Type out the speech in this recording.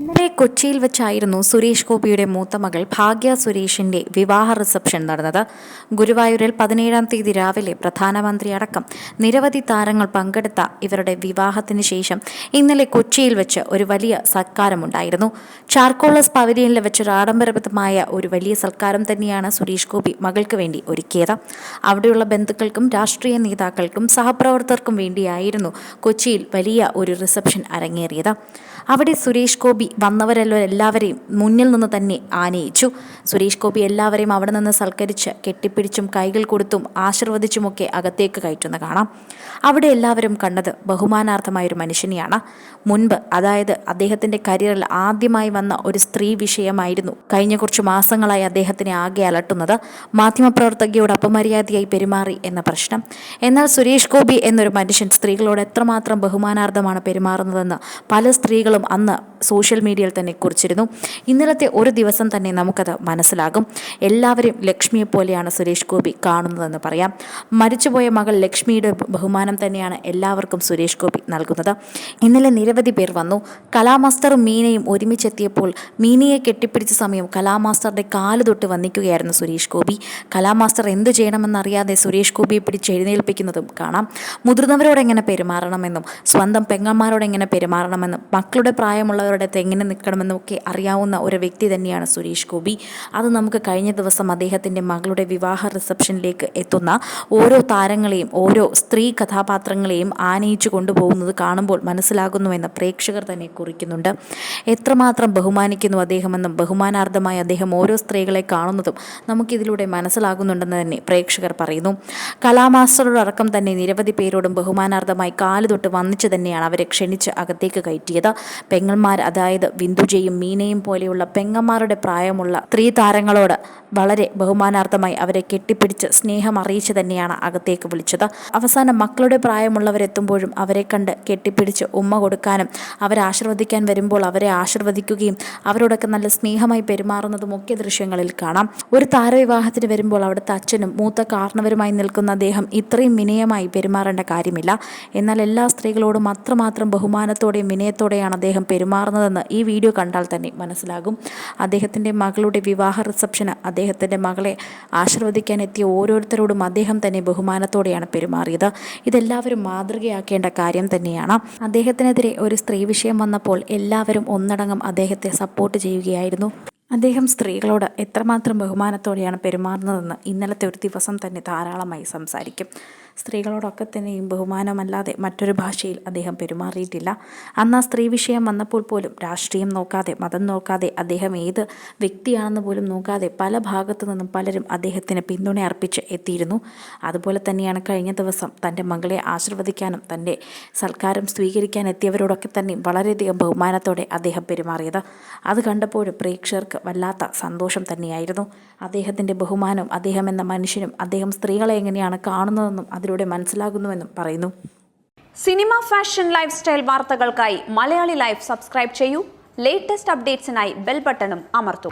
ഇന്നലെ കൊച്ചിയിൽ വെച്ചായിരുന്നു സുരേഷ് ഗോപിയുടെ മൂത്ത മകൾ ഭാഗ്യ സുരേഷിന്റെ വിവാഹ റിസപ്ഷൻ നടന്നത്. ഗുരുവായൂരിൽ പതിനേഴാം തീയതി രാവിലെ പ്രധാനമന്ത്രി അടക്കം നിരവധി താരങ്ങൾ പങ്കെടുത്ത ഇവരുടെ വിവാഹത്തിന് ശേഷം ഇന്നലെ കൊച്ചിയിൽ വെച്ച് ഒരു വലിയ സൽക്കാരമുണ്ടായിരുന്നു. ചാർക്കോളസ് പവലിയനിൽ വെച്ചൊരു ആഡംബരപ്രദമായ ഒരു വലിയ സൽക്കാരം തന്നെയാണ് സുരേഷ് ഗോപി മകൾക്ക് വേണ്ടി ഒരുക്കിയത്. അവിടെയുള്ള ബന്ധുക്കൾക്കും രാഷ്ട്രീയ നേതാക്കൾക്കും സഹപ്രവർത്തകർക്കും വേണ്ടിയായിരുന്നു കൊച്ചിയിൽ വലിയ ഒരു റിസപ്ഷൻ അരങ്ങേറിയത്. അവിടെ സുരേഷ് ഗോപി വന്നവരല്ലോ എല്ലാവരെയും മുന്നിൽ നിന്ന് തന്നെ ആനയിച്ചു. സുരേഷ് ഗോപി എല്ലാവരെയും അവിടെ നിന്ന് സൽക്കരിച്ച് കെട്ടിപ്പിടിച്ചും കൈകൾ കൊടുത്തും ആശീർവദിച്ചുമൊക്കെ അകത്തേക്ക് കയറ്റുന്ന കാണാം. അവിടെ എല്ലാവരും കണ്ടത് ബഹുമാനാർത്ഥമായ ഒരു മനുഷ്യനെയാണ്. മുൻപ് അതായത് അദ്ദേഹത്തിന്റെ കരിയറിൽ ആദ്യമായി വന്ന ഒരു സ്ത്രീ വിഷയമായിരുന്നു കഴിഞ്ഞ കുറച്ച് മാസങ്ങളായി അദ്ദേഹത്തിനെ ആകെ അലട്ടുന്നത്. മാധ്യമപ്രവർത്തകയോട് അപമര്യാദയായി പെരുമാറി എന്ന പ്രശ്നം. എന്നാൽ സുരേഷ് ഗോപി എന്നൊരു മനുഷ്യൻ സ്ത്രീകളോട് എത്രമാത്രം ബഹുമാനാർത്ഥമാണ് പെരുമാറുന്നതെന്ന് പല സ്ത്രീകളും അന്ന് സോഷ്യൽ മീഡിയയിൽ തന്നെ കുറിച്ചിരുന്നു. ഇന്നലത്തെ ഒരു ദിവസം തന്നെ നമുക്കത് മനസ്സിലാകും. എല്ലാവരും ലക്ഷ്മിയെ പോലെയാണ് സുരേഷ് ഗോപി കാണുന്നതെന്ന് പറയാം. മരിച്ചുപോയ മകൾ ലക്ഷ്മിയുടെ ബഹുമാനം തന്നെയാണ് എല്ലാവർക്കും സുരേഷ് ഗോപി നൽകുന്നത്. ഇന്നലെ നിരവധി പേർ വന്നു. കലാമാസ്റ്ററും മീനയും ഒരുമിച്ചെത്തിയപ്പോൾ മീനയെ കെട്ടിപ്പിടിച്ച സമയം കലാമാസ്റ്ററുടെ കാൽ തൊട്ട് വന്നിക്കുകയായിരുന്നു സുരേഷ് ഗോപി. കലാമാസ്റ്റർ എന്ത് ചെയ്യണമെന്നറിയാതെ സുരേഷ് ഗോപിയെ പിടിച്ച് എഴുന്നേൽപ്പിക്കുന്നതും കാണാം. മുതിർന്നവരോട് എങ്ങനെ പെരുമാറണമെന്നും സ്വന്തം പെങ്ങന്മാരോട് എങ്ങനെ പെരുമാറണമെന്നും മക്കളുടെ പ്രായമുള്ളവരുടെ എങ്ങനെ നിൽക്കണമെന്നൊക്കെ അറിയാവുന്ന ഒരു വ്യക്തി തന്നെയാണ് സുരേഷ് ഗോപി. അത് നമുക്ക് കഴിഞ്ഞ ദിവസം അദ്ദേഹത്തിന്റെ മകളുടെ വിവാഹ റിസപ്ഷനിലേക്ക് എത്തുന്ന ഓരോ താരങ്ങളെയും ഓരോ സ്ത്രീ കഥാപാത്രങ്ങളെയും ആനയിച്ചു കൊണ്ടുപോകുന്നത് കാണുമ്പോൾ മനസ്സിലാകുന്നുവെന്ന് പ്രേക്ഷകർ തന്നെ കുറിക്കുന്നുണ്ട്. എത്രമാത്രം ബഹുമാനിക്കുന്നു അദ്ദേഹമെന്നും ബഹുമാനാർത്ഥമായി അദ്ദേഹം ഓരോ സ്ത്രീകളെ കാണുന്നതും നമുക്കിതിലൂടെ മനസ്സിലാകുന്നുണ്ടെന്ന് തന്നെ പ്രേക്ഷകർ പറയുന്നു. കലാമാസ്റ്ററോടക്കം തന്നെ നിരവധി പേരോടും ബഹുമാനാർത്ഥമായി കാലുതൊട്ട് വന്നിച്ച് തന്നെയാണ് അവരെ ക്ഷണിച്ച് അകത്തേക്ക് കയറ്റിയത്. പെങ്ങന്മാർ അതായത് ബിന്ദുജയും മീനയും പോലെയുള്ള പെങ്ങന്മാരുടെ പ്രായമുള്ള സ്ത്രീ താരങ്ങളോട് വളരെ ബഹുമാനാർത്ഥമായി അവരെ കെട്ടിപ്പിടിച്ച് സ്നേഹം അറിയിച്ചു തന്നെയാണ് അകത്തേക്ക് വിളിച്ചത്. അവസാനം മക്കളുടെ പ്രായമുള്ളവരെത്തുമ്പോഴും അവരെ കണ്ട് കെട്ടിപ്പിടിച്ച് ഉമ്മ കൊടുക്കാനും അവരെ ആശീർവദിക്കാൻ വരുമ്പോൾ അവരെ ആശീർവദിക്കുകയും അവരോടൊക്കെ നല്ല സ്നേഹമായി പെരുമാറുന്നതും ഒക്കെ ദൃശ്യങ്ങളിൽ കാണാം. ഒരു താരവിവാഹത്തിന് വരുമ്പോൾ അവിടുത്തെ അച്ഛനും മൂത്ത കാരണവരുമായി നിൽക്കുന്ന അദ്ദേഹം ഇത്രയും വിനയമായി പെരുമാറേണ്ട കാര്യമില്ല. എന്നാൽ എല്ലാ സ്ത്രീകളോടും അത്രമാത്രം ബഹുമാനത്തോടെയും വിനയത്തോടെയാണ് അദ്ദേഹം പെരുമാറുന്നതെന്ന് ഈ വീഡിയോ കണ്ടാൽ തന്നെ മനസ്സിലാകും. അദ്ദേഹത്തിന്റെ മകളുടെ വിവാഹ റിസപ്ഷന് അദ്ദേഹത്തിന്റെ മകളെ ആശീർവദിക്കാൻ എത്തിയ ഓരോരുത്തരോടും അദ്ദേഹം തന്നെ ബഹുമാനത്തോടെയാണ് പെരുമാറിയത്. ഇതെല്ലാവരും മാതൃകയാക്കേണ്ട കാര്യം തന്നെയാണ്. അദ്ദേഹത്തിനെതിരെ ഒരു സ്ത്രീ വിഷയം വന്നപ്പോൾ എല്ലാവരും ഒന്നടങ്കം അദ്ദേഹത്തെ സപ്പോർട്ട് ചെയ്യുകയായിരുന്നു. അദ്ദേഹം സ്ത്രീകളോട് എത്രമാത്രം ബഹുമാനത്തോടെയാണ് പെരുമാറുന്നതെന്ന് ഇന്നലത്തെ ഒരു ദിവസം തന്നെ ധാരാളമായി സംസാരിക്കും. സ്ത്രീകളോടൊക്കെ തന്നെയും ബഹുമാനമല്ലാതെ മറ്റൊരു ഭാഷയിൽ അദ്ദേഹം പെരുമാറിയിട്ടില്ല. അന്ന് ആ സ്ത്രീ വിഷയം വന്നപ്പോൾ പോലും രാഷ്ട്രീയം നോക്കാതെ മതം നോക്കാതെ അദ്ദേഹം ഏത് വ്യക്തിയാണെന്ന് പോലും നോക്കാതെ പല ഭാഗത്തു നിന്നും പലരും അദ്ദേഹത്തിന് പിന്തുണ അർപ്പിച്ച് എത്തിയിരുന്നു. അതുപോലെ തന്നെയാണ് കഴിഞ്ഞ ദിവസം തന്റെ മകളെ ആശീർവദിക്കാനും തന്റെ സൽക്കാരം സ്വീകരിക്കാൻ എത്തിയവരോടൊക്കെ തന്നെ വളരെയധികം ബഹുമാനത്തോടെ അദ്ദേഹം പെരുമാറിയത്. അത് കണ്ടപ്പോഴും പ്രേക്ഷകർക്ക് വല്ലാത്ത സന്തോഷം തന്നെയായിരുന്നു. അദ്ദേഹത്തിന്റെ ബഹുമാനം അദ്ദേഹം എന്ന മനുഷ്യനും അദ്ദേഹം സ്ത്രീകളെ എങ്ങനെയാണ് കാണുന്നതെന്നും അതിലൂടെ മനസ്സിലാകുന്നുവെന്നും പറയുന്നു. സിനിമ ഫാഷൻ ലൈഫ് സ്റ്റൈൽ വാർത്തകൾക്കായി മലയാളി ലൈഫ് സബ്സ്ക്രൈബ് ചെയ്യൂ. ലേറ്റസ്റ്റ് അപ്ഡേറ്റ്സിനായി ബെൽ ബട്ടണും അമർത്തും.